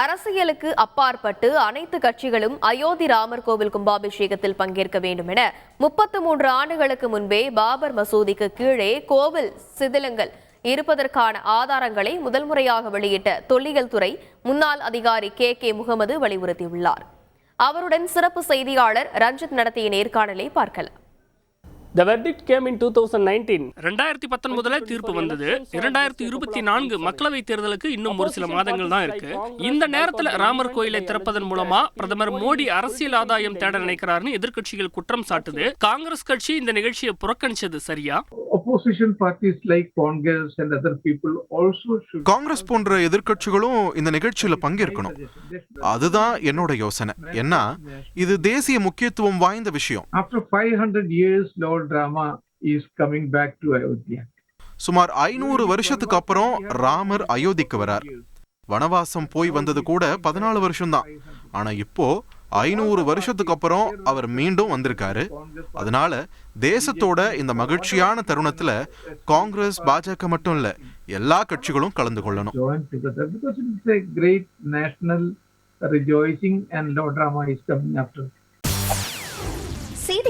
அரசியலுக்கு அப்பாற்பட்டு அனைத்து கட்சிகளும் அயோத்தி ராமர் கோவில் கும்பாபிஷேகத்தில் பங்கேற்க வேண்டும் என முப்பத்து மூன்று ஆண்டுகளுக்கு முன்பே பாபர் மசூதிக்கு கீழே கோவில் சிதிலங்கள் இருப்பதற்கான ஆதாரங்களை முதல் முறையாக வெளியிட்ட தொல்லியல் துறை முன்னாள் அதிகாரி கே கே முகமது வலியுறுத்தியுள்ளார். அவருடன் சிறப்பு செய்தியாளர் ரஞ்சித் நடத்திய நேர்காணலை பார்க்கலாம். The verdict came in 2019. ரெண்டாயிரத்தி பத்தொன்பதுல தீர்ப்பு வந்தது. இரண்டாயிரத்தி இருபத்தி நான்கு மக்களவை தேர்தலுக்கு இன்னும் ஒரு சில மாதங்கள் தான் இருக்கு. இந்த நேரத்துல ராமர் கோயிலை திறப்பதன் மூலமா பிரதமர் மோடி அரசியல் ஆதாயம் தேட நினைக்கிறாருன்னு எதிர்க்கட்சிகள் குற்றம் சாட்டுது. காங்கிரஸ் கட்சி இந்த நிகழ்ச்சியை புறக்கணிச்சது சரியா? Opposition parties like Congress and other people also should. Congress போன்ற எதிர்க்கட்சிகளும் இந்த நிகழ்ச்சியில பங்கேற்கணும். அதுதான் என்னோட யோசனை. ஏன்னா இது தேசிய முக்கியத்துவம் வாய்ந்த விஷயம். After 500 years, Lord Rama is coming back to Ayodhya. சுமார் ஐநூறு வருஷத்துக்கு அப்புறம் ராமர் அயோத்திக்கு வரார் வனவாசம் போய் வந்தது கூட பதினாலு வருஷம்தான் ஆனா இப்போ ஐநூறு வருஷத்துக்கு அப்புறம் அவர் மீண்டும் வந்திருக்காரு அதனால தேசத்தோட இந்த மகிழ்ச்சியான தருணத்துல காங்கிரஸ் பாஜக மட்டும் இல்ல எல்லா கட்சிகளும் கலந்து கொள்ளணும் great national rejoicing and Lord Rama is coming after.